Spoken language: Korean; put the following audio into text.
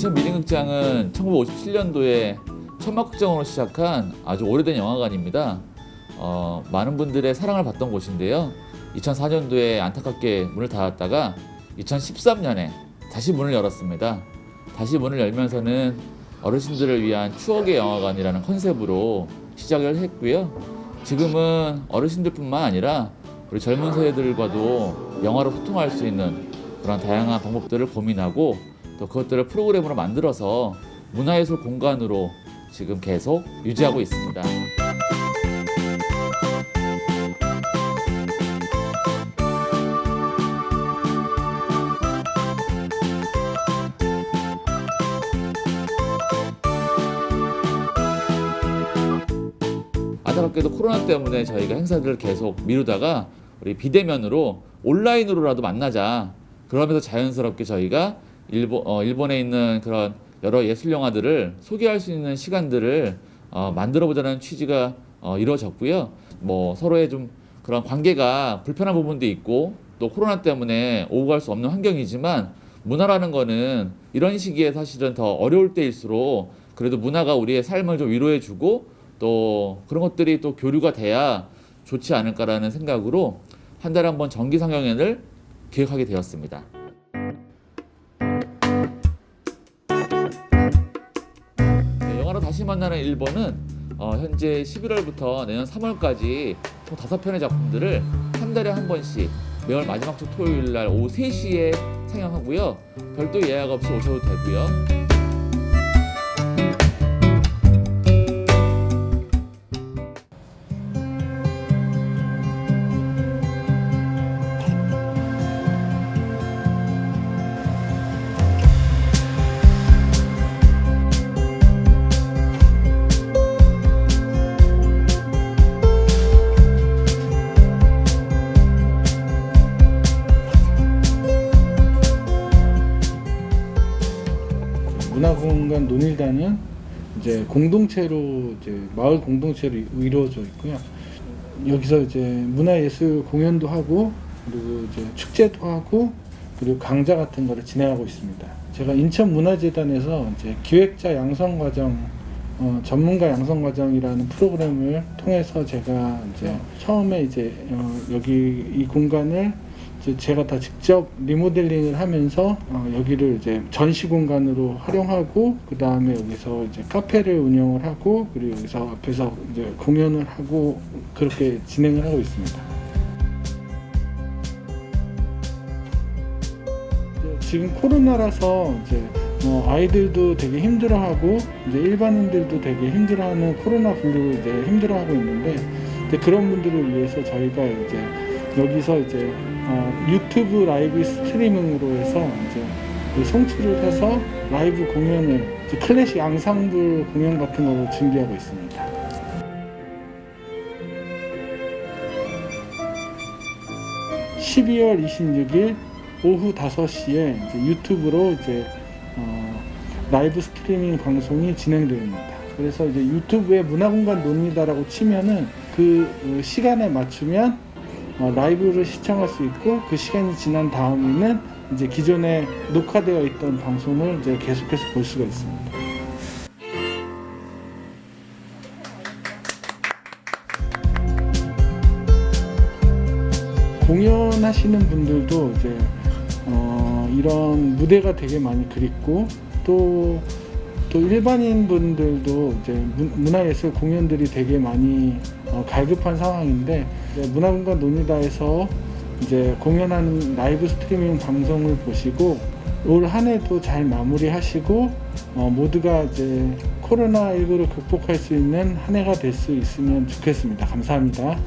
인천 미림극장은 1957년도에 천막극장으로 시작한 아주 오래된 영화관입니다. 어, 많은 분들의 사랑을 받던 곳인데요. 2004년도에 안타깝게 문을 닫았다가 2013년에 다시 문을 열었습니다. 다시 문을 열면서는 어르신들을 위한 추억의 영화관이라는 컨셉으로 시작을 했고요. 지금은 어르신들뿐만 아니라 우리 젊은 세대들과도 영화로 소통할 수 있는 그런 다양한 방법들을 고민하고 또 그것들을 프로그램으로 만들어서 문화예술 공간으로 지금 계속 유지하고 있습니다. 안타깝게도 코로나 때문에 저희가 행사들을 계속 미루다가 우리 비대면으로 온라인으로라도 만나자. 그러면서 자연스럽게 저희가 일본 어, 일본에 있는 그런 여러 예술 영화들을 소개할 수 있는 시간들을 어, 만들어 보자는 취지가 어, 이루어졌고요. 뭐 서로의 좀 그런 관계가 불편한 부분도 있고 또 코로나 때문에 오고 갈 수 없는 환경이지만 문화라는 거는 이런 시기에 사실은 더 어려울 때일수록 그래도 문화가 우리의 삶을 좀 위로해 주고 또 그런 것들이 또 교류가 돼야 좋지 않을까라는 생각으로 한 달에 한 번 정기 상영회를 기획하게 되었습니다. 다시 만나는 일본은 어, 현재 11월부터 내년 3월까지 총 5편의 작품들을 한 달에 한 번씩 매월 마지막 주 토요일 날 오후 3시에 상영하고요. 별도 예약 없이 오셔도 되고요. 문화공간 논일단은 이제 공동체로 이제 마을 공동체로 이루어져 있고요. 여기서 이제 문화예술 공연도 하고 그리고 이제 축제도 하고 그리고 강좌 같은 거를 진행하고 있습니다. 제가 인천문화재단에서 이제 기획자 양성 과정 어, 전문가 양성 과정이라는 프로그램을 통해서 제가 이제 처음에 이제 어, 여기 이 공간을 이 제 제가 다 직접 리모델링을 하면서 어, 여기를 이제 전시 공간으로 활용하고 그 다음에 여기서 이제 카페를 운영을 하고 그리고 여기서 앞에서 이제 공연을 하고 그렇게 진행을 하고 있습니다. 지금 코로나라서 이제 어, 아이들도 되게 힘들어하고 이제 일반인들도 되게 힘들어하는 코로나 블루 이제 힘들어하고 있는데 그런 분들을 위해서 저희가 이제 여기서 이제 어, 유튜브 라이브 스트리밍으로 해서 이제 그 송출을 해서 라이브 공연을 클래식 앙상블 공연 같은 거를 준비하고 있습니다. (12월 26일) 오후 5시에 이제 유튜브로 이제 어, 라이브 스트리밍 방송이 진행됩니다. 그래서 이제 유튜브에 문화공간 논의다라고 치면은 그 어, 시간에 맞추면 어, 라이브를 시청할 수 있고 그 시간이 지난 다음에는 이제 기존에 녹화되어 있던 방송을 이제 계속해서 볼 수가 있습니다. 공연하시는 분들도 이제 어, 이런 무대가 되게 많이 그립고 또, 또 일반인 분들도 이제 문- 문화예술 공연들이 되게 많이 어, 갈급한 상황인데 문화공간 논의다에서 이제 공연하는 라이브 스트리밍 방송을 보시고 올 한 해도 잘 마무리하시고 어, 모두가 이제 코로나 19를 극복할 수 있는 한 해가 될 수 있으면 좋겠습니다. 감사합니다.